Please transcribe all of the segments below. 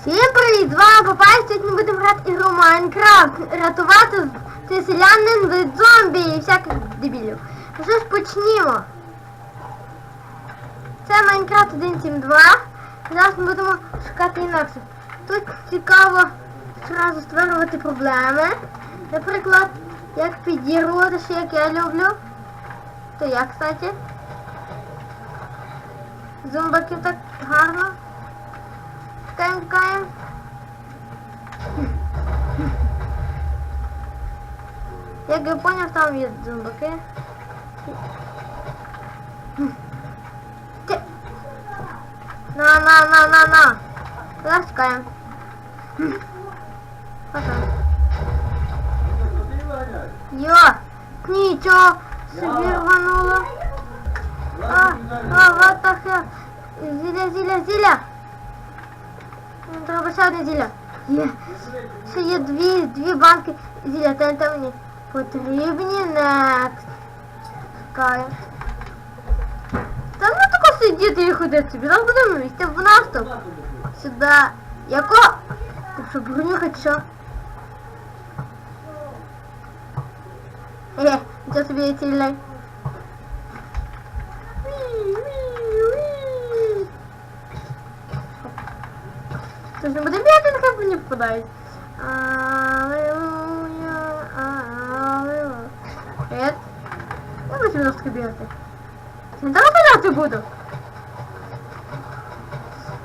Всім привіт! З вами Папай, сьогодні ми будемо грати ігру Майнкрафт. Рятувати цей селянин від зомбі і всяких дебілів. Ну що ж почнімо. Це Майнкрафт 1.7.2. Зараз ми будемо шукати інакше. Тут цікаво одразу створювати проблеми. Наприклад, як підірвати, що як я люблю. То я, кстати. Зомбаків так гарно. Каем, каем. Як я поняв, там є зомбаки. Ти- На, на, на, на, на. Зараз чекаємо. Ага. Йо, нічого собі рвануло. А, а, what the hell? Зіля, зіля, зіля. Мені Треба ще одне зілля. Є. Ще є дві, дві банки зілля. ТНТ мені потрібні. Next. Чекаю. Та ну тако сидіти і ходити собі. Там будемо місце в наступ. Сюди. Яко? Ти що, броню хоч що? Е, нічого собі я Ж не буде бігати, нехай мені попадають. Аллилуйя, аллилуйя. Привіт. Я буду просто бігати. Не треба бігати буду.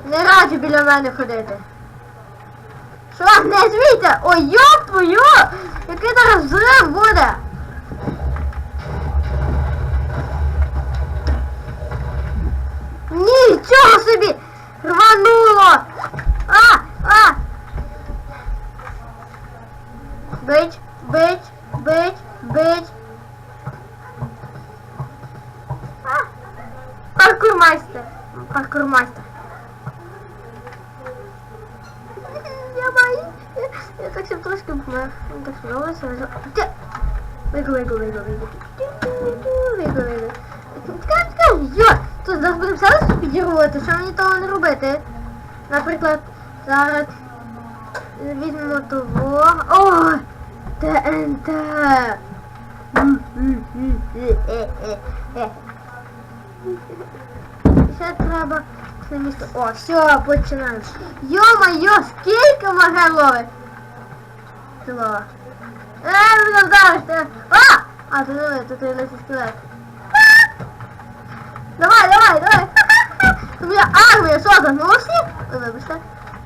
Не раджу біля мене ходити. Що, не звійте? Ой, йоп твою! Який зараз взрив буде! Нічого собі! Рвануло! Бить, бить, бить, бить. А! Паркурмайстер. Паркурмайстер. Я боюсь. Я так ще трошки помер. Так. Ти! Вигу, вигу, вигу, вигу. Вигу, вигу. Чекай, йо! Тут зараз будемо все лише підірвувати, що мені того не робити. Наприклад, зараз візьмемо того. О! ТНТ! Ще треба місто. О, все, починаємо. Йо-моє, скільки маге ловить? Тіло. Е, мене вдаришся. А! А, диви, тут є лисий скелет. Давай, давай, давай. У меня армия создана. Ну всі? Ой, вибачте.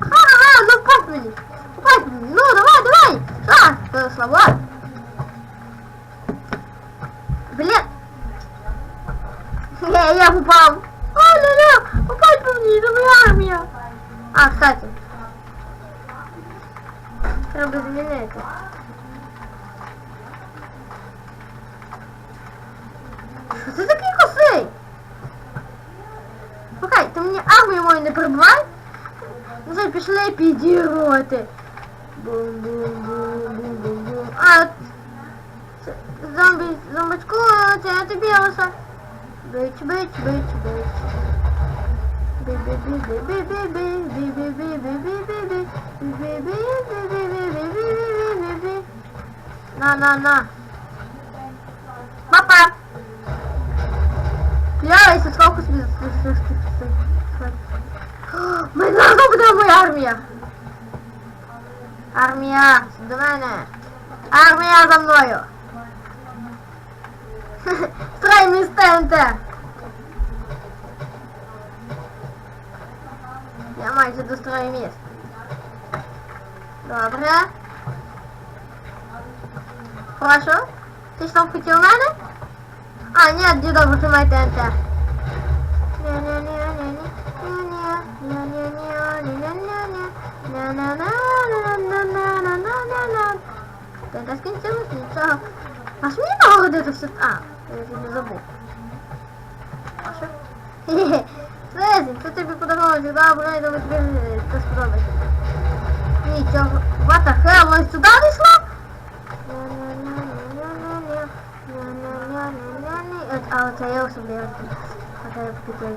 Ага, ну попасть мені. Попасть мені. Ну, давай, давай. А, це слова. Блин. Я, я попав. О, ля-ля, попасть по мені, це моя армія. А, кстати. Треба змінити. Що це такий косий? Слухай, ти мені армію мою не перебивай? Ну вже пішли підірвати. Бум-бум-бум-бум-бум-бум. А, зомбі, зомбачку, це я тобі лише. Бич, бич, бич, бич. На, на, на. Папа! Я если сколько себе Ми зараз буде моя армія. Армія, до мене. Армія за мною. Строй містенте. Я майже дострою міст. Добре. Прошу. Ти що хотів мене? А, ні, дідо, тримай ТНТ. ТНТ скінчилось, нічого. Аж мені нагодити все. А, я тобі забув. А що? Хе-хе. Слезі, це тобі подарунок, добре, я думаю, тобі це сподобається. Нічого. What the hell, ось сюди вийшло? А оце я особливо. Оце я покупив.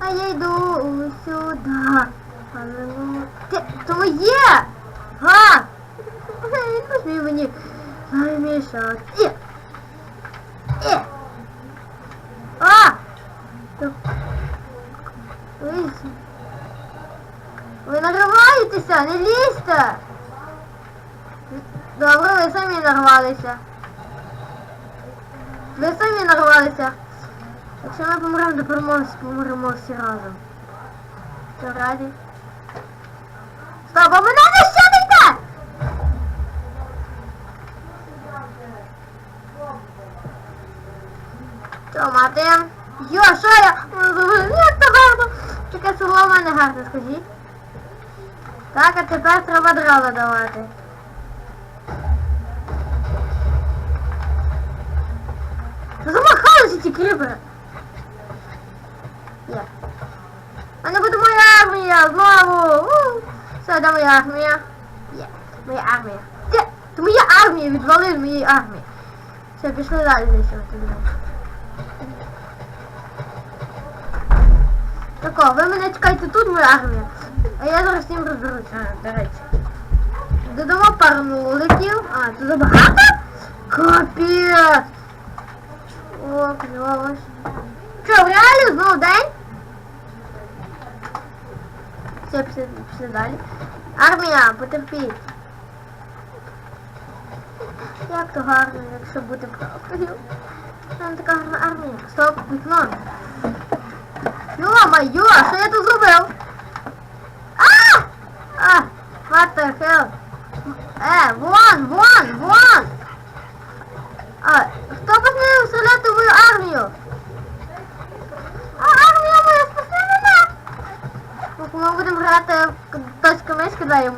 А я йду сюди. Аллилуйя. Ти, то моє! Га! Він посмів мені замішати. І! І! А! То- Ви, ви не лізьте! Добре, ви самі нарвалися. Ви самі нарвалися. Якщо ми помремо до перемоги, помремо всі разом. Все раді. Стоп, а мене не ще не йде! Що, мати? Йо, що я? Як то гарно? Таке село в мене гарне, скажіть. Так, а тепер треба дрова давати. Замахалися ці кріпери. Є. А не буде моя армія знову. Все, де моя армія? Є. Моя армія. Де? Це моя армія, відвали з моєї армії. Все, пішли далі знищувати. Тако, ви мене чекайте тут, моя армія. А я зараз з ним розберуся, до речі. Додамо пару нуликів. А, тут забагато? Капець! О, кльово. Що, в реалі знову день? Все, пішли, пішли далі. Армія, потерпіть. Як то гарно, якщо бути правдою. Там така гарна армія. Стоп, вікно. Йо-майо, що я тут зробив? А! А! What the hell? Е, вон, вон, вон! А, хто посмів стріляти в мою армію? А, армія моя, спаси мене! Ну, Ми будемо грати точками, скидаємо.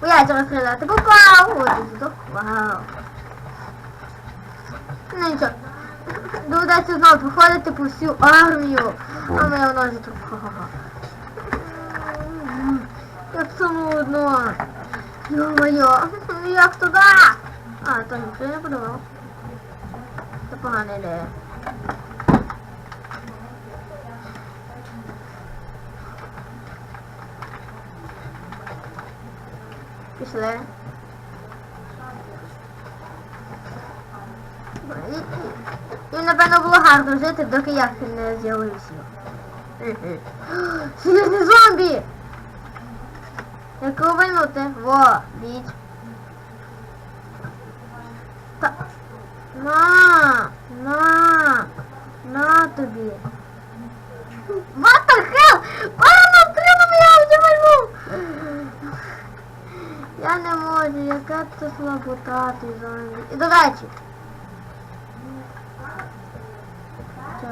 Бояться розстріляти. Попав! Ой, здох. Вау. Ну нічого. Доведеться знову проходити по всю армію. А ми в нозі тут. М, Як це нудно. Йо-моє, як туди? А, то ніхто не подумав. Це погана ідея. Пішли. І напевно було гарно жити, доки я не з'явився. Серйозні зомбі! Як обійнути? Во, біч. Та... На, на, на тобі. What the hell? Пана, треба я вдівальну! Я не можу, яка це слабота ти зомбі. І до речі. Що,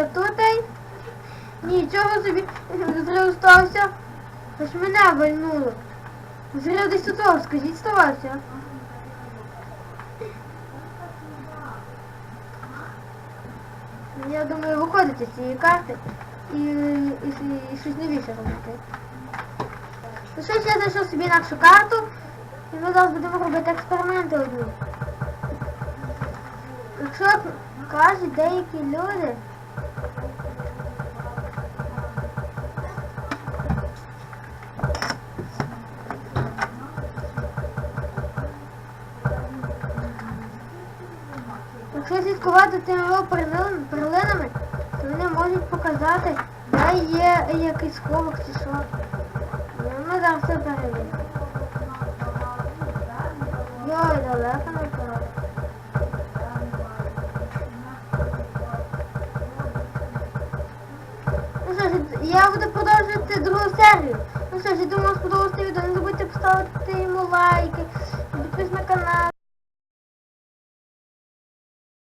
ось тут. Нічого собі зрив стався. Аж мене вальнуло. Зрив десь тут, скажіть, ставався. Я думаю, виходити з цієї карти і, і, і, щось новіше робити. Ну що я зайшов собі інакшу карту і ми зараз будемо робити експерименти одні. Якщо кажуть деякі люди, Якщо слідкувати тими перлинами, то вони можуть показати, де є якийсь сховок чи що. Ну, зараз все перевіримо. Йой, далеко не пора. Ну що ж, я буду продовжувати другу серію. Ну що ж, я думаю, сподобалося відео. Не забудьте поставити йому лайки, підписатися на канал.